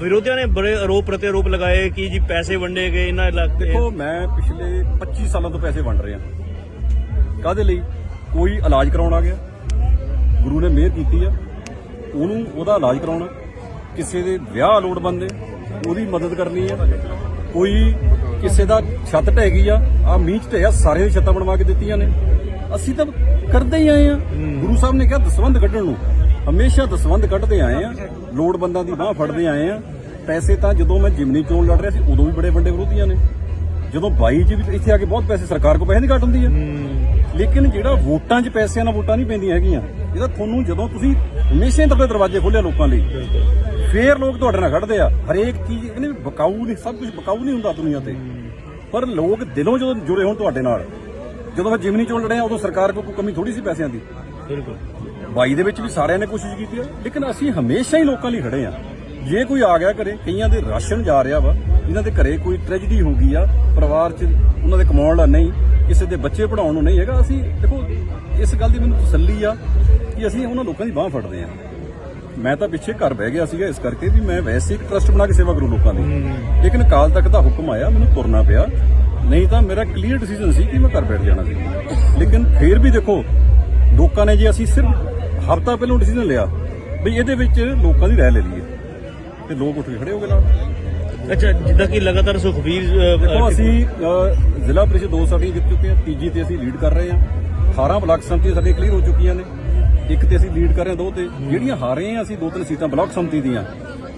ਵਿਰੋਧੀਆਂ ਨੇ ਬੜੇ ਆਰੋਪ ਪ੍ਰਤੀ ਆਰੋਪ ਲਗਾਏ ਕਿ ਜੀ ਪੈਸੇ ਵੰਡੇ ਗਏ ਇਹਨਾਂ ਇਲਾਕੇ ਦੇਖੋ ਮੈਂ ਪਿਛਲੇ 25 ਸਾਲਾਂ ਤੋਂ ਪੈਸੇ ਵੰਡ ਰਿਹਾ। ਕਾਦੇ ਲਈ? ਕੋਈ ਇਲਾਜ ਕਰਾਉਣ ਆ ਗਿਆ। ਗੁਰੂ ਨੇ ਮਿਹਰ ਕੀਤੀ ਆ। ਉਹਨੂੰ ਉਹਦਾ ਇਲਾਜ ਕਰਾਉਣਾ। ਕਿਸੇ ਦੇ ਵਿਆਹ ਲੋੜਵੰਦ ਨੇ ਉਹਦੀ ਮਦਦ ਕਰਨੀ ਆ। ਕੋਈ ਕਿਸੇ ਦਾ ਛੱਤ ਢਹਿ ਗਈ ਆ ਆ ਮੀਂਹ ਚ ਢਹਿਆ ਸਾਰੇ ਦੀ ਛੱਤਾਂ ਬਣਵਾ ਕੇ ਦਿੱਤੀਆਂ ਨੇ। ਅਸੀਂ ਤਾਂ ਕਰਦੇ ਹੀ ਆਏ ਆ। ਗੁਰੂ ਸਾਹਿਬ ਨੇ ਕਿਹਾ ਦਸਵੰਧ ਕੱਢਣ ਨੂੰ। ਹਮੇਸ਼ਾ ਦਸਵੰਧ ਕੱਢਦੇ ਆਏ ਆ, ਲੋੜਵੰਦਾਂ ਦੀ ਬਾਹ ਫੜਦੇ ਆਏ ਆ। ਪੈਸੇ ਤਾਂ ਜਦੋਂ ਮੈਂ ਜਿਮਨੀ ਚੋਣ ਲੜ ਰਿਹਾ ਸੀ, ਉਦੋਂ ਵੀ ਬੜੇ ਵੱਡੇ ਵਿਰੋਧੀਆਂ ਨੇ। ਜਦੋਂ 22 ਚ ਵੀ ਇੱਥੇ ਆ ਕੇ ਬਹੁਤ ਪੈਸੇ ਸਰਕਾਰ ਕੋ ਪੈਸੇ ਨਹੀਂ ਘੱਟ ਹੁੰਦੀ ਹੈ ਲੇਕਿਨ ਜਿਹੜਾ ਵੋਟਾਂ 'ਚ ਪੈਸਿਆਂ ਨਾਲ ਵੋਟਾਂ ਨਹੀਂ ਪੈਂਦੀਆਂ ਹੈਗੀਆਂ, ਇਹਦਾ ਤੁਹਾਨੂੰ ਜਦੋਂ ਤੁਸੀਂ ਹਮੇਸ਼ਾ ਹੀ ਤੁਹਾਡੇ ਦਰਵਾਜ਼ੇ ਖੋਲ੍ਹੇ ਲੋਕਾਂ ਲਈ, ਫੇਰ ਲੋਕ ਤੁਹਾਡੇ ਨਾਲ ਖੜਦੇ ਆ। ਹਰੇਕ ਚੀਜ਼ ਇਹਨੇ ਬਕਾਊ ਨਹੀਂ, ਸਭ ਕੁਝ ਬਕਾਊ ਨਹੀਂ ਹੁੰਦਾ ਦੁਨੀਆ ਤੇ। ਪਰ ਲੋਕ ਦਿਲੋਂ ਜਦੋਂ ਜੁੜੇ ਹੋਣ ਤੁਹਾਡੇ ਨਾਲ, ਜਦੋਂ ਮੈਂ ਜਿਮਨੀ ਚੋਣ ਲੜਿਆ, ਉਦੋਂ ਸਰਕਾਰ ਕੋਲ ਕੋਈ ਕਮੀ ਥੋੜੀ ਸੀ ਪੈਸਿਆਂ ਦੀ। ਬਿਲਕੁਲ। 22 ਦੇ ਵਿੱਚ ਵੀ ਸਾਰਿਆਂ ਨੇ ਕੋਸ਼ਿਸ਼ ਕੀਤੀ ਹੈ ਲੇਕਿਨ ਅਸੀਂ ਹਮੇਸ਼ਾ ਹੀ ਲੋਕਾਂ ਲਈ ਖੜੇ ਆ। ਜੇ ਕੋਈ ਆ ਗਿਆ ਘਰੇ ਕਈਆਂ ਦੇ ਰਾਸ਼ਨ ਜਾ ਰਿਹਾ ਵਾ ਇਹਨਾਂ ਦੇ ਘਰੇ ਕੋਈ ਟ੍ਰੈਜੇਡੀ ਹੋ ਗਈ ਆ ਪਰਿਵਾਰ 'ਚ ਉਹਨਾਂ ਦੇ ਕਮਾਉਣ ਦਾ ਨਹੀਂ ਕਿਸੇ ਦੇ ਬੱਚੇ ਪੜਾਉਣ ਨੂੰ ਨਹੀਂ ਹੈਗਾ ਅਸੀਂ ਦੇਖੋ ਇਸ ਗੱਲ ਦੀ ਮੈਨੂੰ ਤਸੱਲੀ ਆ ਕਿ ਅਸੀਂ ਉਹਨਾਂ ਲੋਕਾਂ ਦੀ ਬਾਹ ਫੜਦੇ ਆ। ਮੈਂ ਤਾਂ ਪਿੱਛੇ ਘਰ ਬਹਿ ਗਿਆ ਸੀਗਾ ਇਸ ਕਰਕੇ ਵੀ ਮੈਂ ਵੈਸੇ ਇੱਕ ਟਰਸਟ ਬਣਾ ਕੇ ਸੇਵਾ ਕਰੂ ਲੋਕਾਂ ਦੀ। ਲੇਕਿਨ ਕਾਲ ਤੱਕ ਦਾ ਹੁਕਮ ਆਇਆ ਮੈਨੂੰ ਤੁਰਨਾ ਪਿਆ। ਨਹੀਂ ਤਾਂ ਮੇਰਾ ਕਲੀਅਰ ਡਿਸੀਜਨ ਸੀ ਕਿ ਮੈਂ ਘਰ ਬੈਠ ਜਾਣਾ ਸੀ। ਲੇਕਿਨ ਫੇਰ ਵੀ ਦੇਖੋ ਲੋਕਾਂ ਨੇ ਜੇ ਅਸੀਂ ਸਿਰਫ ਹਫਤਾ ਪਹਿਲਾਂ ਡਿਸੀਜਨ ਲਿਆ ਵੀ ਇਹਦੇ ਵਿੱਚ ਲੋਕਾਂ ਦੀ ਰਾਏ ਲੈ ਲਈਏ। ਤੇ ਲੋਕ ਉੱਠ ਕੇ ਖੜੇ ਹੋ ਗਏ ਨਾਲ। ਅੱਛਾ ਜਿੱਦਾਂ ਕਿ ਲਗਾਤਾਰ ਸੁਖਬੀਰ ਦੇਖੋ ਅਸੀਂ ਜ਼ਿਲ੍ਹਾ ਪ੍ਰੀਸ਼ਦ ਦੋ ਸਾਡੀਆਂ ਜਿੱਤ ਚੁੱਕੇ ਹਾਂ ਤੀਜੀ ਤੇ ਅਸੀਂ ਲੀਡ ਕਰ ਰਹੇ ਹਾਂ। 18 ਬਲਾਕ ਸੰਮਤੀ ਸਾਡੇ ਕਲੀਅਰ ਹੋ ਚੁੱਕੀਆਂ ਨੇ। ਇੱਕ ਤੇ ਅਸੀਂ ਲੀਡ ਕਰ ਰਹੇ ਹਾਂ ਦੋ ਤੇ ਜਿਹੜੀਆਂ ਹਾਰ ਰਹੇ ਹਾਂ ਅਸੀਂ ਦੋ ਤਿੰਨ ਸੀਟਾਂ ਬਲਾਕ ਸੰਮਤੀ ਦੀਆਂ।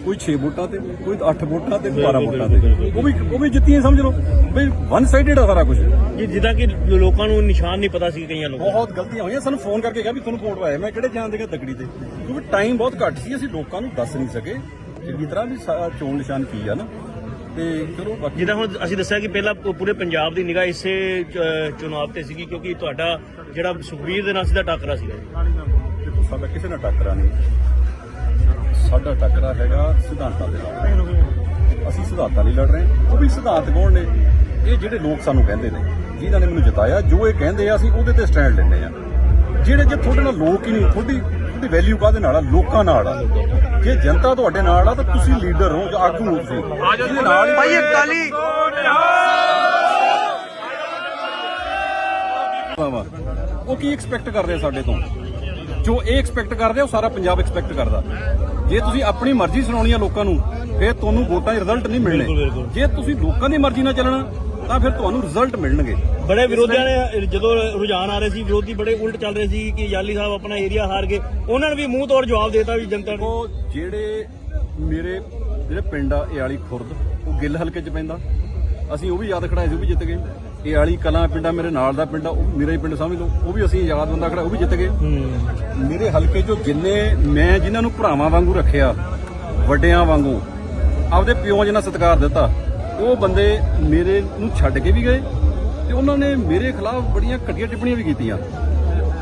ਕੋਈ 6 ਵੋਟਾਂ ਤੇ ਕੋਈ 8 ਵੋਟਾਂ ਤੇ ਕੋਈ 12 ਵੋਟਾਂ ਤੇ। ਉਹ ਵੀ ਉਹ ਵੀ ਜਿੱਤੀਆਂ ਸਮਝ ਲਓ। ਬਈ ਵਨ ਸਾਈਡਡ ਆ ਸਾਰਾ ਕੁਝ ਜੀ ਜਿੱਦਾਂ ਕਿ ਲੋਕਾਂ ਨੂੰ ਨਿਸ਼ਾਨ ਨਹੀਂ ਪਤਾ ਸੀ ਕਈਆਂ ਲੋਕਾਂ ਬਹੁਤ ਗਲਤੀਆਂ ਹੋਈਆਂ। ਸਾਨੂੰ ਫੋਨ ਕਰਕੇ ਕਿਹਾ ਵੀ ਤੁਹਾਨੂੰ ਵੋਟ ਪਾਇਆ ਮੈਂ ਕਿਹੜੇ ਜਾਣ ਦੇਗਾ ਤਕੜੀ ਤੇ? ਕਿਉਂਕਿ ਟਾਈਮ ਬਹੁਤ ਘੱਟ ਸੀ ਅਸੀਂ ਲੋਕਾਂ ਨੂੰ ਦੱਸ ਨਹੀਂ ਸਕੇ। ਚੰਗੀ ਤਰ੍ਹਾਂ ਵੀ ਚੋਣ ਨਿਸ਼ਾਨ ਕੀ ਆ ਨਾ। ਤੇ ਚਲੋ ਬਾਕੀ ਜਿੱਦਾਂ ਹੁਣ ਅਸੀਂ ਦੱਸਿਆ ਕਿ ਪਹਿਲਾਂ ਪੂਰੇ ਪੰਜਾਬ ਦੀ ਨਿਗਾਹ ਇਸੇ ਅ, ਚੁਣਾਵ ਤੇ ਸੀਗੀ ਕਿਉਂਕਿ ਤੁਹਾਡਾ ਜਿਹੜਾ ਸੁਖਬੀਰ ਦੇ ਨਾਲ ਸਿੱਧਾ ਟੱਕਰਾ ਸੀਗਾ ਸਾਡਾ ਕਿਸੇ ਨਾਲ ਟੱਕਰਾ ਨਹੀਂ। ਸਾਡਾ ਟੱਕਰਾ ਹੈਗਾ ਸਿਧਾਂਤਾਂ ਦੇ ਨਾਲ। ਅਸੀਂ ਸਿਧਾਂਤਾਂ ਲਈ ਲੜ ਰਹੇ ਹਾਂ। ਉਹ ਵੀ ਸਿਧਾਂਤ ਕੌਣ ਨੇ? ਇਹ ਜਿਹੜੇ ਲੋਕ ਸਾਨੂੰ ਕਹਿੰਦੇ ਨੇ ਜਿਨ੍ਹਾਂ ਨੇ ਮੈਨੂੰ ਜਿਤਾਇਆ ਜੋ ਇਹ ਕਹਿੰਦੇ ਆ ਅਸੀਂ ਉਹਦੇ ਤੇ ਸਟੈਂਡ ਲੈਂਦੇ ਆ ਜਿਹੜੇ ਜੇ ਤੁਹਾਡੇ ਨਾਲ ਲੋਕ ਹੀ ਨਹੀਂ ਤੁਹਾਡੀ ਤੁਹਾਡੀ ਵੈਲਿਊ ਕਾਹਦੇ ਨਾਲ ਆ? ਲੋਕਾਂ ਨਾਲ ਆ। ਜੇ ਜਨਤਾ ਤੁਹਾਡੇ ਨਾਲ ਆ ਤਾਂ ਤੁਸੀਂ ਲੀਡਰ ਹੋ ਜਾਂ ਆਗੂ ਹੋ ਤੁਸੀਂ। ਜਿਹਦੇ ਨਾਲ ਭਾਈ ਅਕਾਲੀ। ਉਹ ਕੀ ਐਕਸਪੈਕਟ ਕਰ ਰਹੇ ਸਾਡੇ ਤੋਂ? ਜੋ ਇਹ ਐਕਸਪੈਕਟ ਕਰਦੇ ਉਹ ਸਾਰਾ ਪੰਜਾਬ ਐਕਸਪੈਕਟ ਕਰਦਾ। ਜੇ ਤੁਸੀਂ ਆਪਣੀ ਮਰਜ਼ੀ ਸੁਣਾਉਣੀ ਆ ਲੋਕਾਂ ਨੂੰ ਫਿਰ ਤੁਹਾਨੂੰ ਵੋਟਾਂ ਦੇ ਰਿਜ਼ਲਟ ਨਹੀਂ ਮਿਲਣੇ। ਜੇ ਤੁਸੀਂ ਲੋਕਾਂ ਦੀ ਮਰਜ਼ੀ ਨਾਲ ਚੱਲਣਾ ਤਾਂ ਫਿਰ ਤੁਹਾਨੂੰ ਰਿਜ਼ਲਟ ਮਿਲਣਗੇ। ਬੜੇ ਵਿਰੋਧੀਆਂ ਨੇ ਜਦੋਂ ਰੁਝਾਨ ਆ ਰਹੇ ਸੀ ਵਿਰੋਧੀ ਬੜੇ ਉਲਟ ਚੱਲ ਰਹੇ ਸੀ ਕਿ ਯਾਲੀ ਸਾਹਿਬ ਆਪਣਾ ਏਰੀਆ ਹਾਰ ਗਏ। ਉਹਨਾਂ ਨੇ ਵੀ ਮੂੰਹ ਤੋੜ ਜਵਾਬ ਦੇਤਾ ਵੀ ਜਨਤਾ ਨੂੰ। ਉਹ ਜਿਹੜੇ ਮੇਰੇ ਜਿਹੜੇ ਪਿੰਡ ਆ ਇਹ ਵਾਲੀ ਖੁਰਦ ਉਹ ਗਿੱਲ ਹਲਕੇ 'ਚ ਪੈਂਦਾ। ਅਸੀਂ ਉਹ ਵੀ ਯਾਦ ਖੜਾਏ ਸੀ ਉਹ ਵੀ ਜਿੱਤ ਗਏ। ਇਹ ਵਾਲੀ ਕਲਾਂ ਪਿੰਡਾ ਮੇਰੇ ਨਾਲ ਦਾ ਪਿੰਡ ਮੇਰਾ ਹੀ ਪਿੰਡ ਸਮਝ ਲਓ ਉਹ ਵੀ ਅਸੀਂ ਯਾਦ ਬੰਦਾ ਖੜਾ ਉਹ ਵੀ ਜਿੱਤ ਗਏ। ਮੇਰੇ ਹਲਕੇ 'ਚੋਂ ਜਿੰਨੇ ਮੈਂ ਜਿਨ੍ਹਾਂ ਨੂੰ ਭਰਾਵਾਂ ਵਾਂਗੂ ਰੱਖਿਆ ਵੱਡਿਆਂ ਵਾਂਗੂ ਆਪਦੇ ਪਿਓ ਜਿੰਨਾ ਸਤਿਕਾਰ ਦਿੱਤਾ ਉਹ ਬੰਦੇ ਮੇਰੇ ਨੂੰ ਛੱਡ ਕੇ ਵੀ ਗਏ ਤੇ ਉਹਨਾਂ ਨੇ ਮੇਰੇ ਖਿਲਾਫ ਬੜੀਆਂ ਘਟੀਆਂ ਟਿੱਪਣੀਆਂ ਵੀ ਕੀਤੀਆਂ।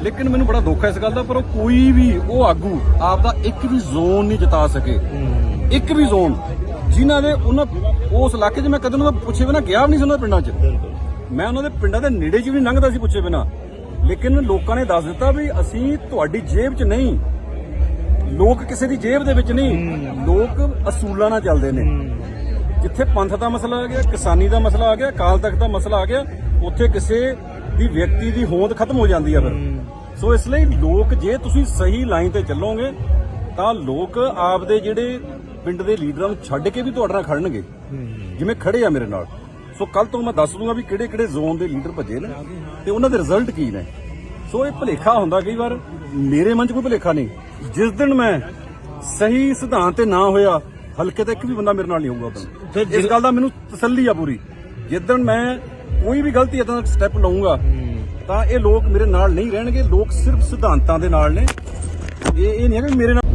ਲੇਕਿਨ ਮੈਨੂੰ ਬੜਾ ਦੁੱਖ ਹੈ ਇਸ ਗੱਲ ਦਾ ਪਰ ਉਹ ਕੋਈ ਵੀ ਉਹ ਆਗੂ ਆਪਦਾ ਇੱਕ ਵੀ ਜ਼ੋਨ ਨਹੀਂ ਜਿਤਾ ਸਕੇ। ਇੱਕ ਵੀ ਜ਼ੋਨ ਜਿਨ੍ਹਾਂ ਦੇ ਉਹਨਾਂ ਉਸ ਇਲਾਕੇ 'ਚ ਮੈਂ ਕਦੇ ਉਹਨਾਂ ਦਾ ਪੁੱਛੇ ਬਿਨਾ ਗਿਆ ਵੀ ਨਹੀਂ ਸੀ ਉਹਨਾਂ ਦੇ ਪਿੰਡਾਂ 'ਚ। ਮੈਂ ਉਹਨਾਂ ਦੇ ਪਿੰਡਾਂ ਦੇ ਨੇੜੇ 'ਚ ਵੀ ਲੰਘਦਾ ਸੀ ਪੁੱਛੇ ਬਿਨਾ। ਲੇਕਿਨ ਲੋਕਾਂ ਨੇ ਦੱਸ ਦਿੱਤਾ ਵੀ ਅਸੀਂ ਤੁਹਾਡੀ ਜੇਬ 'ਚ ਨਹੀਂ। ਲੋਕ ਕਿਸੇ ਦੀ ਜੇਬ ਦੇ ਵਿੱਚ ਨਹੀਂ। ਲੋਕ ਅਸੂਲਾਂ ਨਾਲ ਚੱਲਦੇ ਨੇ। ਜਿੱਥੇ ਪੰਥ ਦਾ ਮਸਲਾ ਆ ਗਿਆ ਕਿਸਾਨੀ ਦਾ ਮਸਲਾ ਆ ਗਿਆ ਕਾਲ ਤੱਕ ਦਾ ਮਸਲਾ ਆ ਗਿਆ ਉੱਥੇ ਕਿਸੇ ਦੀ ਵਿਅਕਤੀ ਦੀ ਹੋਂਦ ਖਤਮ ਹੋ ਜਾਂਦੀ ਆ ਫਿਰ। ਸੋ ਇਸ ਲਈ ਲੋਕ ਜੇ ਤੁਸੀਂ ਸਹੀ ਲਾਈਨ ਤੇ ਚੱਲੋਗੇ ਤਾਂ ਲੋਕ ਆਪਦੇ ਜਿਹੜੇ ਪਿੰਡ ਦੇ ਲੀਡਰਾਂ ਨੂੰ ਛੱਡ ਕੇ ਵੀ ਤੁਹਾਡੇ ਨਾਲ ਖੜਨਗੇ। ਜਿਵੇਂ ਖੜੇ ਆ ਮੇਰੇ ਨਾਲ। ਸੋ ਕੱਲ ਤੋਂ ਮੈਂ ਦੱਸ ਦੂੰਗਾ ਵੀ ਕਿਹੜੇ ਕਿਹੜੇ ਜ਼ੋਨ ਦੇ ਲੀਡਰ ਭੱਜੇ ਨੇ ਤੇ ਉਹਨਾਂ ਦੇ ਰਿਜ਼ਲਟ ਕੀ ਨੇ। ਸੋ ਇਹ ਭਲੇਖਾ ਹੁੰਦਾ ਕਈ ਵਾਰ ਮੇਰੇ ਮਨ 'ਚ ਕੋਈ ਭਲੇਖਾ ਨਹੀਂ। ਜਿਸ ਦਿਨ ਮੈਂ ਸਹੀ ਸਿਧਾਂਤ ਤੇ ਨਾ ਹੋਇਆ ਹਲਕੇ ਤੇ ਇੱਕ ਵੀ ਬੰਦਾ ਮੇਰੇ ਨਾਲ ਨਹੀਂ ਹੋਊਗਾ ਫਿਰ ਉਦੋਂ ਇਸ ਗੱਲ ਦਾ ਮੈਨੂੰ ਤਸੱਲੀ ਆ ਪੂਰੀ। ਜਿੱਦਣ ਮੈਂ ਕੋਈ ਵੀ ਗਲਤੀ ਇਦਾਂ ਦਾ ਸਟੈਪ ਲਵਾਂਗਾ ਤਾਂ ਇਹ ਲੋਕ ਮੇਰੇ ਨਾਲ ਨਹੀਂ ਰਹਿਣਗੇ। ਲੋਕ ਸਿਰਫ ਸਿਧਾਂਤਾਂ ਦੇ ਨਾਲ ਨੇ। ਇਹ ਇਹ ਨਹੀਂ ਹੈ ਕਿ ਮੇਰੇ ਨਾਲ